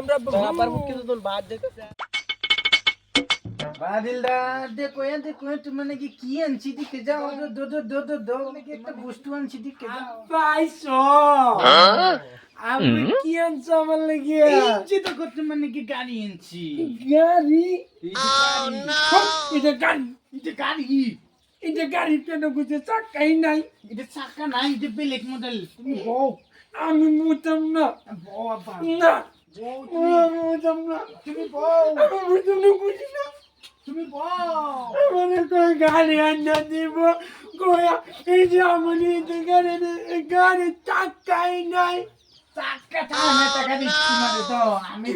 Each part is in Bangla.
আমরা আবার মুখে তো তোর বাদ দিতেছে বাদিলদার দেখো এ দেখো তুমি নাকি কি আনছি দিকে? যাও দো দো দো দো দো দো নাকি একটা বস্তু আনছি দিকে যাও পাইছো? আপনি কি আনছো আমার লাগিয়া এই যে দেখো তুমি নাকি গাড়ি আনছি? গাড়ি? গাড়ি এটা গাড়ি এটা গাড়ি। এটা গাড়ি কেন বুঝে চাকাই নাই। এটা চাকা নাই এটা বেলেগ মডেল। তুমি বউ আমি মুতাম না। বউ আবার। না বউ আমি মুতাম না তুমি বউ না তুমি আমার কই গাড়ি দিব গোয়া এই যে যে গাড়ি গাড়ি চাকাই নাই মানে আমি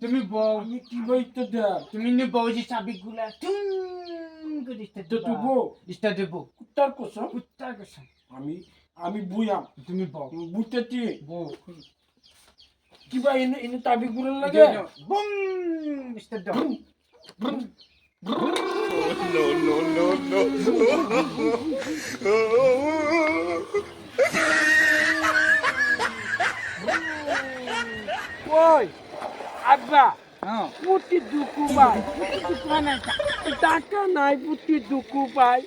ভাই ভাই কি ভাই ভাই তুমি বউ কি বইতে দেয় তুমি নে বউ যে চাবি গুলা টুং করে দিতে তো তুই বউ ইস্তা দেব। কুত্তার কসম? কুত্তার কসম। আমি আমি বুয়াম তুমি বউ। বুঝতেছি বউ। কিবা এনে এনে তাবি গুলো লাগে বুম ইস্তা দাও। ওই আব্বা হ্যাঁ। পুটি দুকু পাই। টাকা নাই পুটি দুকু পাই।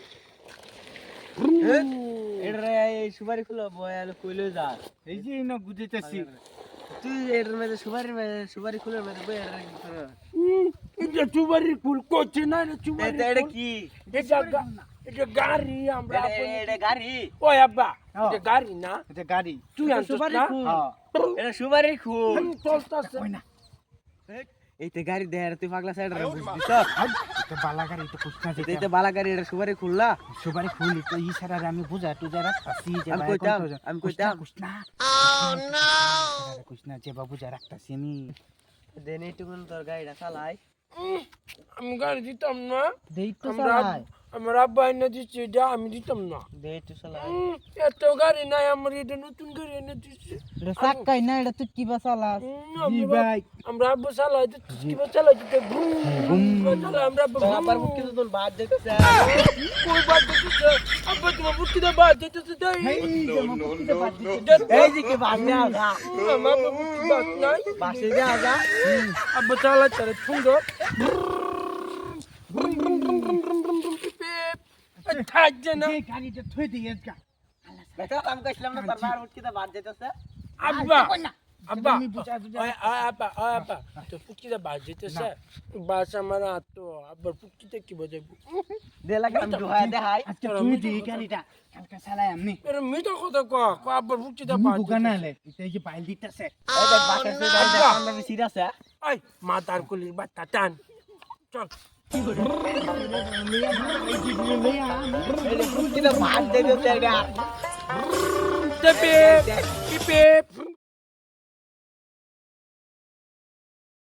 এই সুপারি খুলো বয়াল কইলো যা। এই যে ইনো বুঝাইতেছি তুই এর মধ্যে সুপারি সুপারি খুলের মধ্যে বই এটা চুবারির ফুল করছে না এটা চুবারি এটা কি? এটা এটা গাড়ি আমরা এটা- গাড়ি। ওই আব্বা হ্যাঁ। এটা গাড়ি না? এটা গাড়ি। তুই সুপারি খুল। হ্যাঁ। এটা সুপারি আমি চলতাছে। না? এই তো গাড়ি দেয় তুই পাগলা সাইড রে বুঝছিস এটা বালা গাড়ি তো কুস্তা এই তো বালা গাড়ি এটা সুপারি খুললা? সুবারি খুলি তো ইশারারে আমি বুঝা টুজা রাখতাছি যে আমি কইতাম, কোন তো- ও নো কইতাম। কুস্তা যে বাবু যা রাখতাছি আমি। দেনে টুকুন তোর গাড়িটা চালাই। উম, আমি গাড়ি দিতাম না। দেই তো চালাই। আমার আব্বা এনে দিচ্ছে এটা আমি দিতাম না এত গাড়ি নাই আমার এটা নতুন গাড়ি এনে দিচ্ছে এটা চাক্কাই না এটা তুই কিবা চালাস আমরা- ভাই আমরা আব্বা চালাই তো কিবা চালাই দিতে ঘুম ঘুম। চালাই আমরা আব্বা। আবার তো বাদ দিতেছে কই বাদ দিতেছে আব্বা তোমার বুদ্ধিতে বাদ দিতেছে তাই এই যে কি বাদ আমার বুদ্ধি বাদ নাই বাসে যা আব্বা চালাই তারে সুন্দর থাকছে না যে গাড়িটা থই দিয়ে গা বেটা আমি কইছিলাম না তোর বার উঠকে বাদ দিতেছে আব্বা কই না আব্বা আমি বুঝা বুঝা ওই ওই আব্বা ওই আব্বা তো পুটকিতে বাজ যেতেছে বাস আমার হাত তো আব্বার পুটকিতে কি বাজাবো দে লাগে আমি দুহায় দেখাই আজকে তুই দিয়ে গাড়িটা কালকে চালাই আমি এর মিটা কথা ক ক আব্বার পুটকিতে তুমি বাজ বুকা না লে এটা এই যে বাইল দিতেছে এই দেখ বাসে সে গাড়ি দেখ আমরা সিট আছে আই মা তার কলির বাচ্চা টান চল এই যে